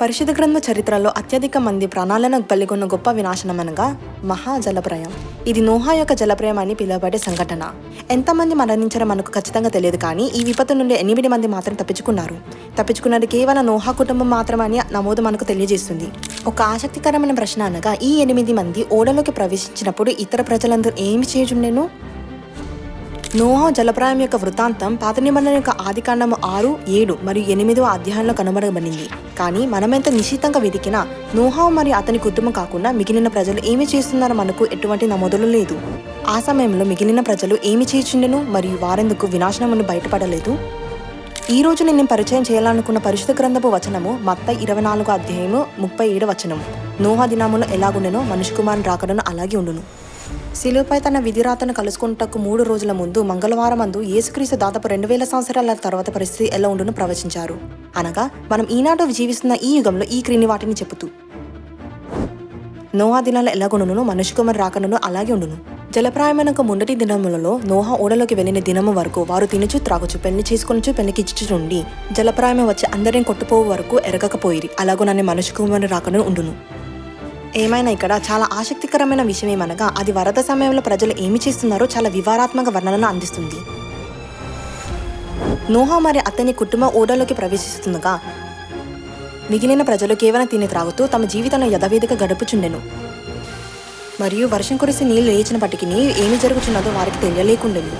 పరిశుద్ధ గ్రంథ చరిత్రలో అత్యధిక మంది ప్రాణాలను బలిగొన్న గొప్ప వినాశనం అనగా మహా జలప్రయం ఇది నోహా యొక్క జలప్రయం అని పిలువబడే సంఘటన. ఎంతమంది మరణించారో మనకు ఖచ్చితంగా తెలియదు కానీ ఈ విపత్తు నుండి ఎనిమిది మంది మాత్రం తప్పించుకున్నారు. తప్పించుకున్నది కేవలం నోహా కుటుంబం మాత్రమని నమోదు మనకు తెలియజేస్తుంది. ఒక ఆసక్తికరమైన ప్రశ్న అనగా ఈ ఎనిమిది మంది ఓడలోకి ప్రవేశించినప్పుడు ఇతర ప్రజలందరూ ఏమి చేయుచుండెను? నోహా జలప్రాయం యొక్క వృత్తాంతం పాత నిబంధన యొక్క ఆదికాండము ఆరు ఏడు మరియు ఎనిమిదో అధ్యాయంలో కనుమరుగబడింది. కానీ మనమెంత నిశ్చితంగా వెతికినా నోహా మరియు అతని కుటుంబం కాకుండా మిగిలిన ప్రజలు ఏమి చేస్తున్నారో మనకు ఎటువంటి నమోదులు లేదు. ఆ సమయంలో మిగిలిన ప్రజలు ఏమి చేయుచుండెను మరియు వారెందుకు వినాశనమును బయటపడలేదు? ఈ రోజు నేను పరిచయం చేయాలనుకున్న పరిశుద్ధ గ్రంథపు వచనము మత్త ఇరవై నాలుగు అధ్యాయము ముప్పై ఏడు వచనం నోహా దినములో ఎలాగుండెనో మనుషు కుమారుని రాకడను అలాగే ఉండును. శిలువపై తన విధిరాతను కలుసుకుంటకు మూడు రోజుల ముందు మంగళవారం అందు యేసుక్రీస్తు దాదాపు రెండు వేల సంవత్సరాల తర్వాత పరిస్థితి ఎలా ఉండును ప్రవచించారు. అనగా మనం ఈనాడు జీవిస్తున్న ఈ యుగంలో ఈ క్రింది వాటిని చెబుతూ. నోహా దినాలు ఎలాగుండును మనుషు కుమారు రాకనును అలాగే ఉండును. జలప్రాయమైన ముందటి దినములలో నోహా ఓడలోకి వెళ్ళిన దినము వరకు వారు తినుచు త్రాగుచు పెళ్ళి చేసుకొనుచు పెళ్ళికి ఉండి జలప్రాయం వచ్చి అందరిని కొట్టుపోవు వరకు ఎరగకపోయిరి. అలాగో నన్ను మనుషు కుమారుని రాకను ఉండును ఏమైనా ఇక్కడ చాలా ఆసక్తికరమైన విషయం ఏమనగా అది వరద సమయంలో ప్రజలు ఏమి చేస్తున్నారో చాలా వివరాత్మక వర్ణనను అందిస్తుంది. నోహా మరి అతని కుటుంబ ఓడలోకి ప్రవేశిస్తుండగా మిగిలిన ప్రజలు కేవలం తిని త్రాగుతూ తమ జీవితాన్ని యథావిధిగా గడుపుచుండెను. మరియు వర్షం కురిసి నీళ్ళు లేచినప్పటికీ ఏమి జరుగుతున్నదో వారికి తెలియలేకుండెను.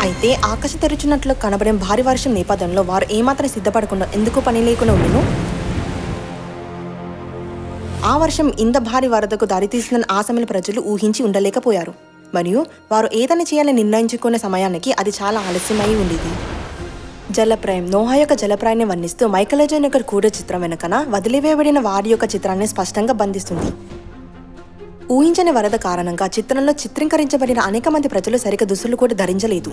అయితే ఆకాశం తెరుచున్నట్లు కనబడే భారీ వర్షం నేపథ్యంలో వారు ఏమాత్రం సిద్ధపడకుండా ఎందుకు పని లేకుండా ఉండెను? ఆ వర్షం ఇంత భారీ వరదకు దారితీస్తుందని ఆ ప్రజలు ఊహించి ఉండలేకపోయారు. మరియు వారు ఏదైనా చేయాలని నిర్ణయించుకునే సమయానికి అది చాలా ఆలస్యమై ఉండేది. జలప్రాయం నోహా యొక్క జలప్రాయాన్ని వర్ణిస్తూ మైకలజన్ యొక్క కూడ చిత్రం వెనుకన వదిలివేయబడిన వారి యొక్క చిత్రాన్ని స్పష్టంగా బంధిస్తుంది. ఊహించని వరద కారణంగా చిత్రంలో చిత్రీకరించబడిన అనేక మంది ప్రజలు సరిగ్గా దుస్తులు కూడా ధరించలేదు.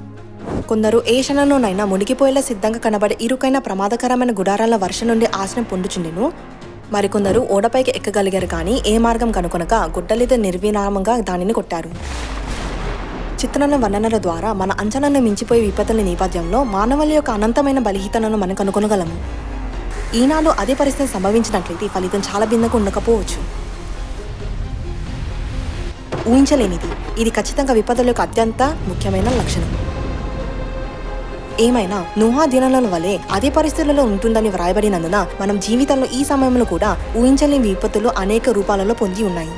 కొందరు ఏ క్షణంలోనైనా మునిగిపోయేలా సిద్ధంగా కనబడే ఇరుకైన ప్రమాదకరమైన గుడారాల వర్షం నుండి ఆశనం పొందుచుండెను. మరికొందరు ఓడపైకి ఎక్కగలిగారు కానీ ఏ మార్గం కనుకొనక గుడ్డలిద నిర్విరామంగా దానిని కొట్టారు. చిత్రాల వర్ణనల ద్వారా మన అంచనాను మించిపోయే విపత్తుల నేపథ్యంలో మానవుల యొక్క అనంతమైన బలహీనతను మనం కనుగొనగలము. ఈనాడు అదే పరిస్థితి సంభవించినట్లయితే ఫలితం చాలా భిన్నంగా ఉండకపోవచ్చు. ఊహించలేనిది. ఇది ఖచ్చితంగా విపత్తుల యొక్క అత్యంత ముఖ్యమైన లక్షణం. ఏమైనా నోహా దినాల వలె అదే పరిస్థితులలో ఉంటుందని వ్రాయబడినందున మనం జీవితంలో ఈ సమయంలో కూడా ఊహించలేని విపత్తులు అనేక రూపాలలో పొంది ఉన్నాయి.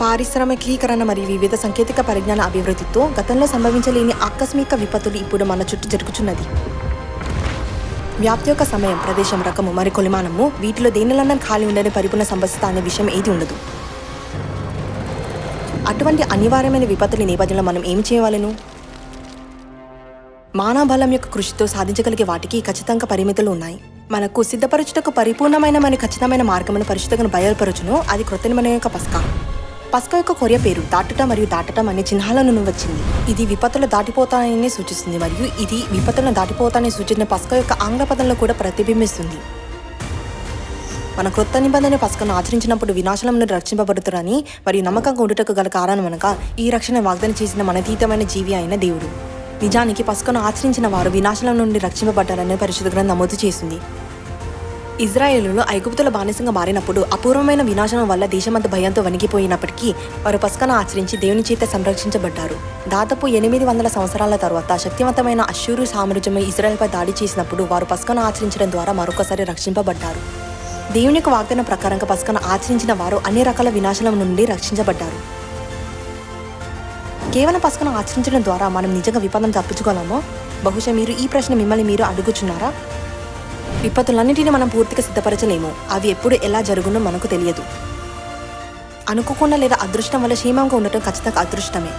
పారిశ్రామికీకరణ మరియు వివిధ సాంకేతిక పరిజ్ఞాన అభివృద్ధితో గతంలో సంభవించలేని ఆకస్మిక విపత్తులు ఇప్పుడు మన చుట్టూ జరుగుతున్నది వ్యాప్తి యొక్క సమయం ప్రదేశం రకము మరి కొలిమానము వీటిలో దేనిలన్నా ఖాళీ ఉండని పరిపూర్ణ సంభవిస్తా అనే విషయం ఏది ఉండదు. అటువంటి అనివార్యమైన విపత్తుల నేపథ్యంలో మనం ఏం చేయవాలను? మానవ బలం యొక్క కృషితో సాధించగలిగే వాటికి ఖచ్చితంగా పరిమితులు ఉన్నాయి. మనకు సిద్ధపరచుటకు పరిపూర్ణమైన మరియు ఖచ్చితమైన మార్గమును పరిశుద్ధను బయలుపరచును. అది క్రొత్త యొక్క పస్కా. పస్కా యొక్క కొరియ పేరు దాటుట మరియు దాటటం అనే చిహ్నాల నుండి వచ్చింది ఇది విపత్తులు దాటిపోతాయని సూచిస్తుంది మరియు ఇది విపత్తులను దాటిపోతాయని సూచించిన పస్కా యొక్క ఆంగ్ల పదంలో కూడా ప్రతిబింబిస్తుంది. మన క్రొత్త నిబంధన పస్కను ఆచరించినప్పుడు వినాశనం నుండి రక్షింపబడుతారని మరియు నమ్మకంగా ఉండుటకు గల కారణం అనగా ఈ రక్షణ వాగ్దానం చేసిన మనతీతమైన జీవి అయిన దేవుడు. నిజానికి పసుకను ఆచరించిన వారు వినాశనం నుండి రక్షింపబడ్డారని పరిశుద్ధ గ్రంథం నమోదు చేసింది. ఇజ్రాయేలులో ఐగుప్తుల బానిసంగా మారినప్పుడు అపూర్వమైన వినాశనం వల్ల దేశమంతా భయంతో వణిగిపోయినప్పటికీ వారు పసుకను ఆచరించి దేవుని చేత సంరక్షించబడ్డారు. దాదాపు ఎనిమిది వందల సంవత్సరాల తర్వాత శక్తివంతమైన అశ్షూరు సామ్రాజ్యమై ఇజ్రాయెల్పై దాడి చేసినప్పుడు వారు పసుకను ఆచరించడం ద్వారా మరొకసారి రక్షింపబడ్డారు. దేవుని యొక్క వాగ్దానం ప్రకారంగా పసుకను ఆచరించిన వారు అన్ని రకాల వినాశనం నుండి రక్షించబడ్డారు. కేవలం పసుకను ఆచరించడం ద్వారా మనం నిజంగా విపదం తప్పించుకోలేమో బహుశా మీరు ఈ ప్రశ్న మిమ్మల్ని మీరు అడుగుచున్నారా? విపత్తులన్నింటినీ మనం పూర్తిగా సిద్ధపరచలేము. అవి ఎప్పుడు ఎలా జరుగునో మనకు తెలియదు. అనుకోకుండా లేదా అదృష్టం వల్ల క్షేమంగా ఉండటం ఖచ్చితంగా అదృష్టమే.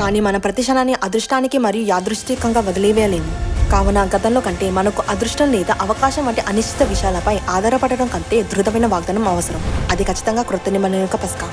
కానీ మన ప్రతిక్షణాన్ని అదృష్టానికి మరియు యాదృష్టికంగా వదిలేవేయలేము. కావున గతంలో కంటే మనకు అదృష్టం లేదా అవకాశం వంటి అనిశ్చిత విషయాలపై ఆధారపడడం కంటే దృఢమైన వాగ్దానం అవసరం. అది ఖచ్చితంగా కృత నిబంధన యొక్క పస్కా.